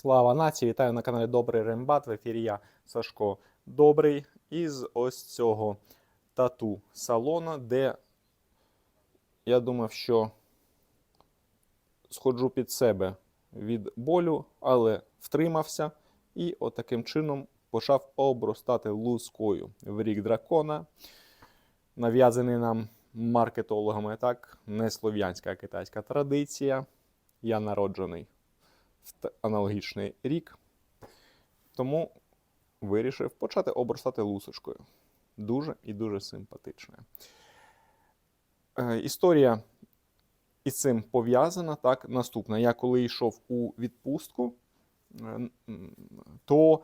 Слава нації! Вітаю на каналі Добрий Рембат. В ефірі я Сашко Добрий із ось цього тату салону, де я думав, що сходжу під себе від болю, але втримався і отаким чином почав обростати лускою в рік дракона, нав'язаний нам маркетологами, так, не слов'янська а китайська традиція. Я народжений в аналогічний рік. Тому вирішив почати обростати лусочкою. Дуже і дуже симпатичне. Е, історія із цим пов'язана. Так, наступна. Я коли йшов у відпустку, е, то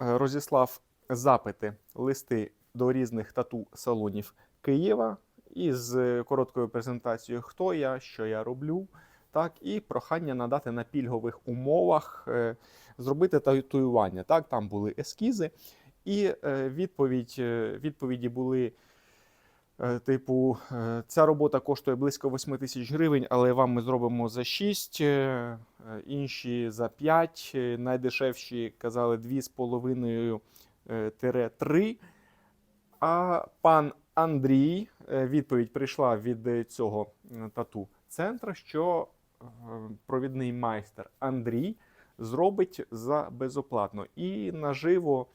е, розіслав запити, листи до різних тату-салонів Києва із короткою презентацією, хто я, що я роблю так, і прохання надати на пільгових умовах е, зробити татуювання. Так, там були ескізи, і е, відповідь, е, відповіді були. Типу, ця робота коштує близько 8 тисяч гривень, але вам ми зробимо за 6, е, е, інші за 5, е, найдешевші казали 2,5-3. А пан Андрій, відповідь прийшла від цього тату центра, що провідний майстер Андрій зробить за безоплатно. І наживо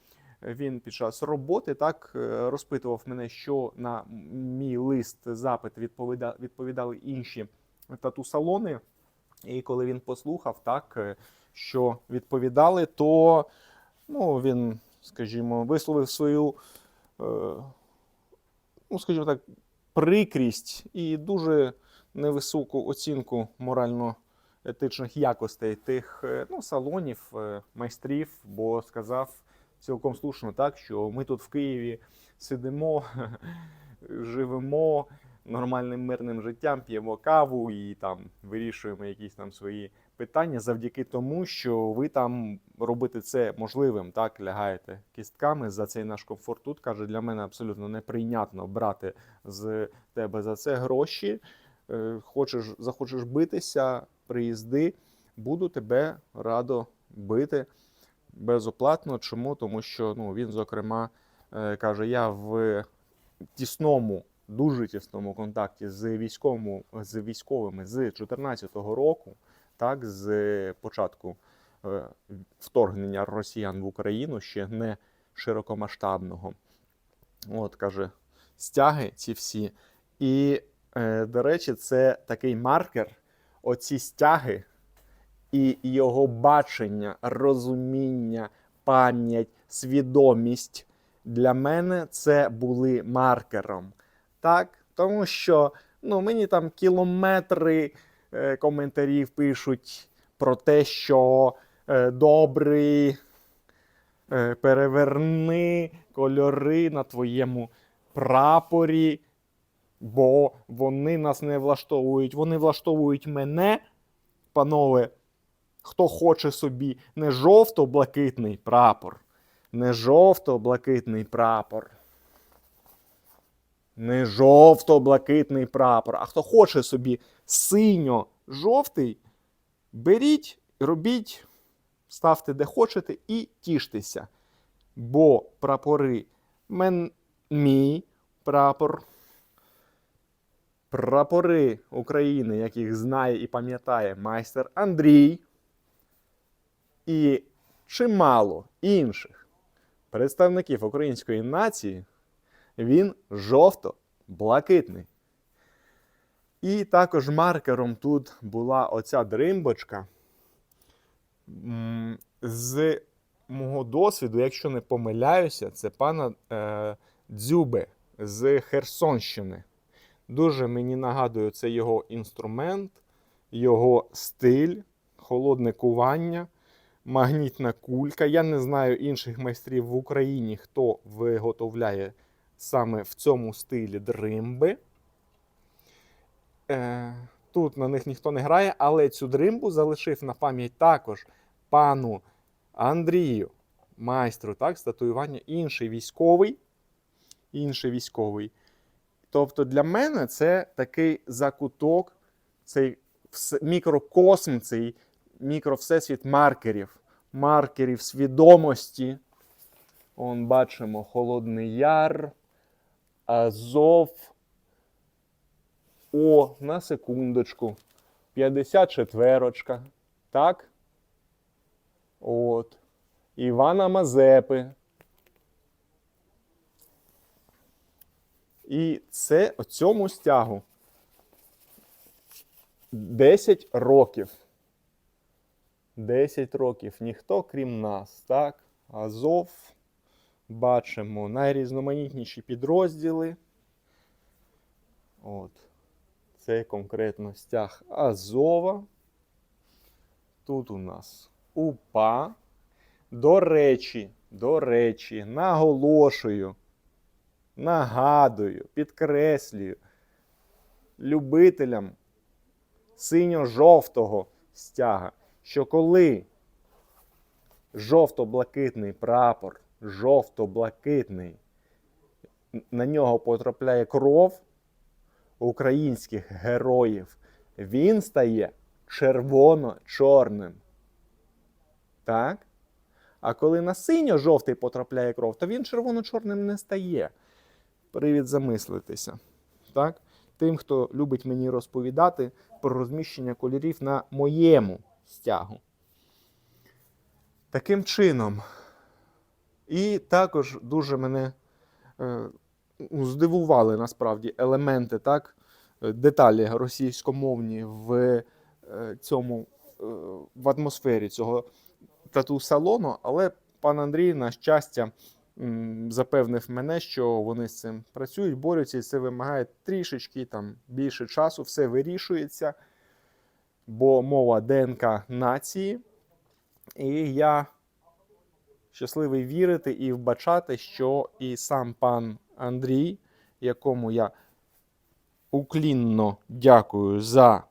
він під час роботи так е, розпитував мене, що на мій лист запит відповіда- відповідали інші тату-салони. І коли він послухав, так е, що відповідали, то ну, він, скажімо, висловив свою, е, ну, скажімо так, прикрість і дуже невисоку оцінку морально-етичних якостей тих е, ну, салонів, е, майстрів, бо сказав цілком слушно так, що ми тут в Києві сидимо, живемо нормальним мирним життям, п'ємо каву і там вирішуємо якісь там свої питання завдяки тому, що ви там робите це можливим, так лягаєте кістками за цей наш комфорт. Тут каже, для мене абсолютно неприйнятно брати з тебе за це гроші. Е, Хочеш, захочеш битися, приїзди, буду тебе радо бити безоплатно. Чому? Тому що ну, він, зокрема, е, каже: я в тісному, дуже тісному контакті з військовими, з військовими з 2014 року, так, з початку е, вторгнення росіян в Україну, ще не широкомасштабного. От, каже, стяги ці всі. І, до речі, це такий маркер, оці стяги і його бачення, розуміння, пам'ять, свідомість для мене це були маркером. Так? Тому що ну, мені там кілометри е, коментарів пишуть про те, що е, добрий, е, переверни кольори на твоєму прапорі, бо вони нас не влаштовують. Вони влаштовують мене, панове, хто хоче собі не жовто-блакитний прапор, не жовто-блакитний прапор. Не жовто-блакитний прапор, а хто хоче собі синьо-жовтий, беріть, робіть, ставте де хочете і тіштеся. Бо прапори мен, мій прапор, прапори України, яких знає і пам'ятає майстер Андрій, і чимало інших представників української нації, він жовто-блакитний. І також маркером тут була оця дримбочка. З мого досвіду, якщо не помиляюся, це пана е, Дзюбе з Херсонщини. Дуже мені нагадує це його інструмент, його стиль, холодне кування, магнітна кулька. Я не знаю інших майстрів в Україні, хто виготовляє саме в цьому стилі дримби. Е, тут на них ніхто не грає, але цю дримбу залишив на пам'ять також пану Андрію, майстру так, з татуювання, інший військовий. Інший військовий. Тобто для мене це такий закуток, цей мікрокосм, цей мікровсесвіт маркерів. маркерів свідомості. Он бачимо Холодний Яр, Азов. О, на секундочку. 54-очка. Так? От. Івана Мазепи. І це цьому стягу 10 років. 10 років. Ніхто крім нас, так? Азов. Бачимо найрізноманітніші підрозділи. От. Це конкретно стяг Азова. Тут у нас УПА. До речі, до речі, наголошую, нагадую, підкреслюю любителям синьо-жовтого стяга, що коли жовто-блакитний прапор, жовто-блакитний, на нього потрапляє кров українських героїв, він стає червоно-чорним. Так? А коли на синьо-жовтий потрапляє кров, то він червоно-чорним не стає. Привід замислитися. Так? Тим, хто любить мені розповідати про розміщення кольорів на моєму стягу. Таким чином. І також дуже мене е, ну, здивували насправді елементи, так, деталі російськомовні в е, цьому е, в атмосфері цього тату-салону, але пан Андрій, на щастя, запевнив мене, що вони з цим працюють, борються, і це вимагає трішечки там більше часу, все вирішується, бо мова ДНК нації. І я щасливий вірити і вбачати, що і сам пан Андрій, якому я уклінно дякую за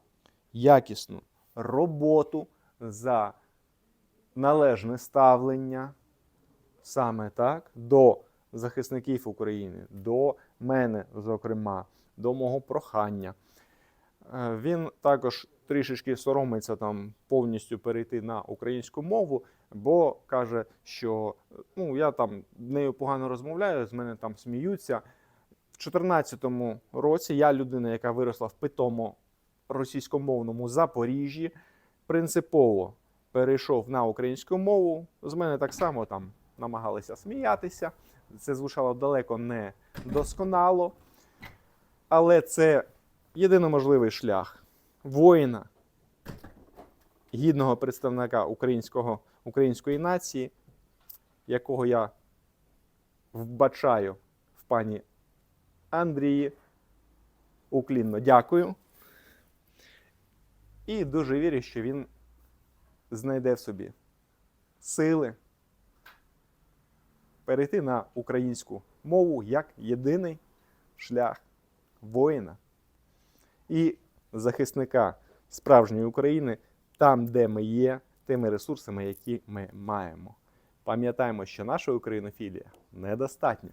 якісну роботу, за належне ставлення саме так до захисників України, до мене, зокрема, до мого прохання. Е, Він також трішечки соромиться там повністю перейти на українську мову, бо каже, що ну, я там нею погано розмовляю, з мене там сміються. В 2014 році я людина, яка виросла в питомо російськомовному Запоріжжі, принципово перейшов на українську мову. З мене так само там намагалися сміятися. Це звучало далеко не досконало. Але це єдино можливий шлях воїна, гідного представника українського, української нації, якого я вбачаю в пані Андрії. Уклінно дякую. І дуже вірю, що він знайде в собі сили перейти на українську мову як єдиний шлях воїна і захисника справжньої України там, де ми є, тими ресурсами, які ми маємо. Пам'ятаємо, що наша українофілія недостатня.